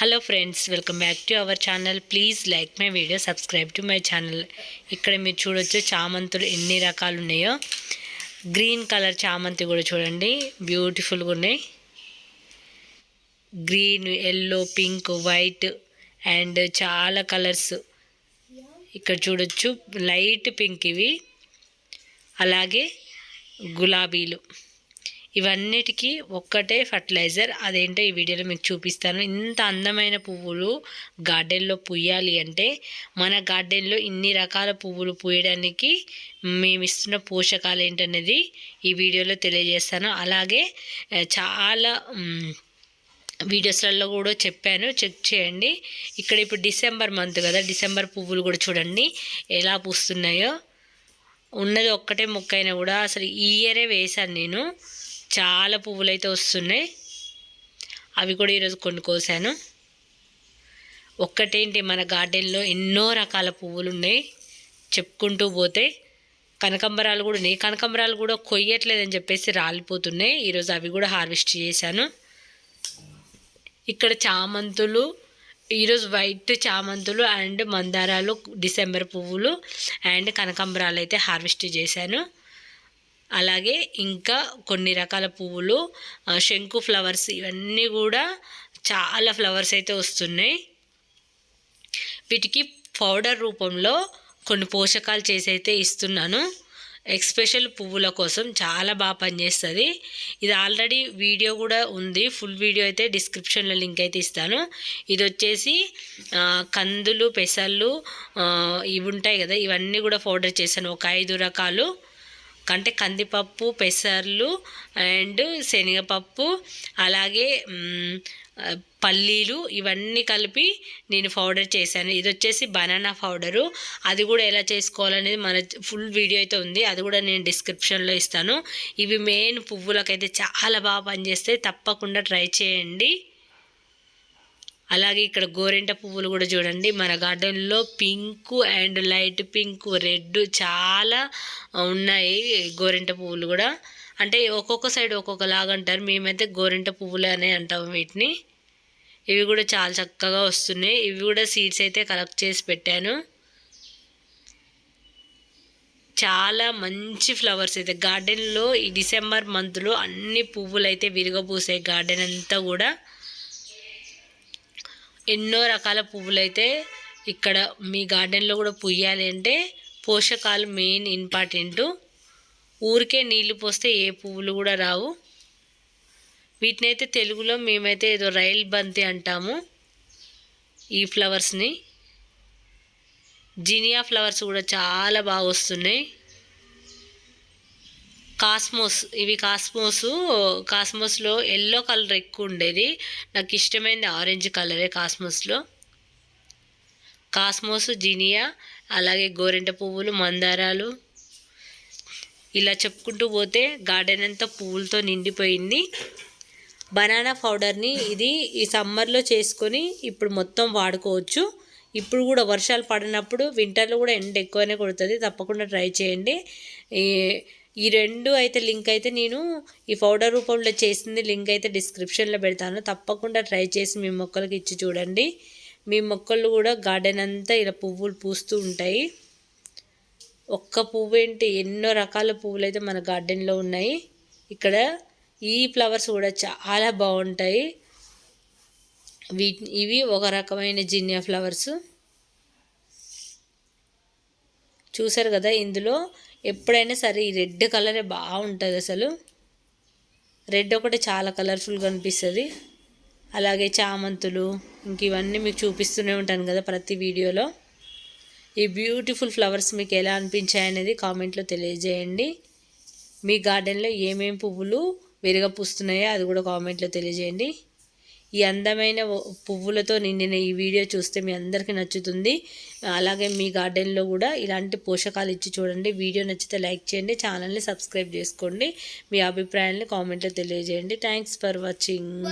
Hello friends welcome back to our channel please like my video subscribe to my channel ఇక్కడ మీరు చూడొచ్చు చామంతులు ఎన్ని రకాలు ఉన్నాయో గ్రీన్ కలర్ చామంతి కూడా చూడండి. బ్యూటిఫుల్గా ఉన్నాయి. Green yellow pink white and చాలా కలర్స్ ఇక్కడ చూడొచ్చు. లైట్ పింక్ ఇవి. అలాగే గులాబీలు. ఇవన్నిటికీ ఒక్కటే ఫర్టిలైజర్. అదేంటో ఈ వీడియోలో మీకు చూపిస్తాను. ఇంత అందమైన పువ్వులు గార్డెన్లో పూయాలి అంటే మన గార్డెన్లో ఇన్ని రకాల పువ్వులు పూయడానికి మేము ఇస్తున్న పోషకాలు ఏంటనేది ఈ వీడియోలో తెలియజేస్తాను. అలాగే చాలా వీడియోస్లలో కూడా చెప్పాను. చెక్ చేయండి. ఇక్కడ ఇప్పుడు డిసెంబర్ మంత్ కదా. డిసెంబర్ పువ్వులు కూడా చూడండి ఎలా పూస్తున్నాయో. ఉన్నది ఒక్కటే మొక్క అయినా కూడా అసలు ఈ ఇయరే వేశాను నేను. చాలా పువ్వులు అయితే వస్తున్నాయి. అవి కూడా ఈరోజు కొన్ని కోసాను ఒక్కటేంటి మన గార్డెన్లో ఎన్నో రకాల పువ్వులు ఉన్నాయి చెప్పుకుంటూ పోతే కనకంబరాలు కూడా ఉన్నాయి. కనకంబరాలు కూడా కొయ్యట్లేదని చెప్పేసి రాలిపోతున్నాయి. ఈరోజు అవి కూడా హార్వెస్ట్ చేశాను. ఇక్కడ చామంతులు ఈరోజు వైట్ చామంతులు అండ్ మందారాలు డిసెంబర్ పువ్వులు అండ్ కనకాంబరాలు అయితే హార్వెస్ట్ చేశాను. అలాగే ఇంకా కొన్ని రకాల పువ్వులు శంకు ఫ్లవర్స్ ఇవన్నీ కూడా చాలా ఫ్లవర్స్ అయితే వస్తున్నాయి. వీటికి పౌడర్ రూపంలో కొన్ని పోషకాలు చేసి అయితే ఇస్తున్నాను. ఎక్స్పెషల్ పువ్వుల కోసం చాలా బాగా పనిచేస్తుంది. ఇది ఆల్రెడీ వీడియో కూడా ఉంది. ఫుల్ వీడియో అయితే డిస్క్రిప్షన్లో లింక్ అయితే ఇస్తాను. ఇది వచ్చేసి కందులు పెసళ్ళు ఇవి ఉంటాయి కదా ఇవన్నీ కూడా పౌడర్ చేశాను. ఒక ఐదు రకాలు. అంటే కందిపప్పు పెసర్లు అండ్ శనగపప్పు అలాగే పల్లీలు ఇవన్నీ కలిపి నేను పౌడర్ చేశాను. ఇది వచ్చేసి బనానా పౌడరు. అది కూడా ఎలా చేసుకోవాలనేది మన ఫుల్ వీడియో అయితే ఉంది. అది కూడా నేను డిస్క్రిప్షన్లో ఇస్తాను. ఇవి మెయిన్ పువ్వులకైతే చాలా బాగా పనిచేస్తాయి. తప్పకుండా ట్రై చేయండి. అలాగే ఇక్కడ గోరింట పువ్వులు కూడా చూడండి. మన గార్డెన్లో pink and light pink red చాలా ఉన్నాయి గోరింట పువ్వులు కూడా. అంటే ఒక్కొక్క సైడ్ ఒక్కొక్కలాగా అంటారు. మేమైతే గోరింట పువ్వులు అనే అంటాం వీటిని. ఇవి కూడా చాలా చక్కగా వస్తున్నాయి. ఇవి కూడా సీడ్స్ అయితే కలెక్ట్ చేసి పెట్టాను. చాలా మంచి ఫ్లవర్స్ అయితే. గార్డెన్లో ఈ డిసెంబర్ మంత్లో అన్ని పువ్వులు అయితే విరగబూసాయి గార్డెన్ అంతా కూడా. ఎన్నో రకాల పువ్వులు అయితే ఇక్కడ మీ గార్డెన్లో కూడా పుయ్యాలి అంటే పోషకాలు మెయిన్ ఇంపార్టెంట్. ఊరికే నీళ్ళు పోస్తే ఏ పువ్వులు కూడా రావు. వీటిని అయితే తెలుగులో మేమైతే ఏదో రైల్ బంతి అంటాము. ఈ ఫ్లవర్స్ని. జినియా ఫ్లవర్స్ కూడా చాలా బాగా వస్తున్నాయి. కాస్మోస్ ఇవి కాస్మోస్ కాస్మోస్లో ఎల్లో కలర్ ఎక్కువ ఉండేది నాకు ఇష్టమైనది ఆరెంజ్ కలరే కాస్మోస్లో. కాస్మోస్ జినియా అలాగే గోరింట పువ్వులు మందారాలు. ఇలా చెప్పుకుంటూ పోతే గార్డెన్ అంతా పువ్వులతో నిండిపోయింది. బనానా పౌడర్ని ఇది ఈ సమ్మర్లో చేసుకొని ఇప్పుడు మొత్తం వాడుకోవచ్చు. ఇప్పుడు కూడా వర్షాలు పడినప్పుడు వింటర్లో కూడా ఎండ ఎక్కువనే కొడుతుంది. తప్పకుండా ట్రై చేయండి. ఈ రెండు అయితే లింక్ అయితే నేను ఈ పౌడర్ రూపంలో చేసింది లింక్ అయితే డిస్క్రిప్షన్లో పెడతాను. తప్పకుండా ట్రై చేసి మీ మొక్కలకి ఇచ్చి చూడండి. మీ మొక్కలు కూడా గార్డెన్ అంతా ఇలా పువ్వులు పూస్తూ ఉంటాయి. ఒక్క పువ్వు ఏంటి? ఎన్నో రకాల పువ్వులు అయితే మన గార్డెన్లో ఉన్నాయి. ఇక్కడ ఈ ఫ్లవర్స్ కూడా చాలా బాగుంటాయి. వీటి ఇవి ఒక రకమైన జినియా ఫ్లవర్స్ చూసారు కదా ఇందులో ఎప్పుడైనా సరే ఈ రెడ్ కలరే బాగుంటుంది అసలు. రెడ్ ఒకటి చాలా కలర్ఫుల్గా అనిపిస్తుంది. అలాగే చామంతులు ఇంక ఇవన్నీ మీకు చూపిస్తూనే ఉంటాను కదా ప్రతి వీడియోలో. ఈ బ్యూటిఫుల్ ఫ్లవర్స్ మీకు ఎలా అనిపించాయి అనేది కామెంట్లో తెలియజేయండి. మీ గార్డెన్లో ఏమేమి పువ్వులు విరగపూస్తున్నాయో అది కూడా కామెంట్లో తెలియజేయండి. ఈ అందమైన పువ్వులతో నిండిన ఈ వీడియో చూస్తే మీ అందరికీ నచ్చుతుంది. అలాగే మీ గార్డెన్లో కూడా ఇలాంటి పోషకాలు ఇచ్చి చూడండి. వీడియో నచ్చితే లైక్ చేయండి ఛానల్ని సబ్స్క్రైబ్ చేసుకోండి. మీ అభిప్రాయాల్ని కామెంట్లో తెలియజేయండి. Thanks for watching.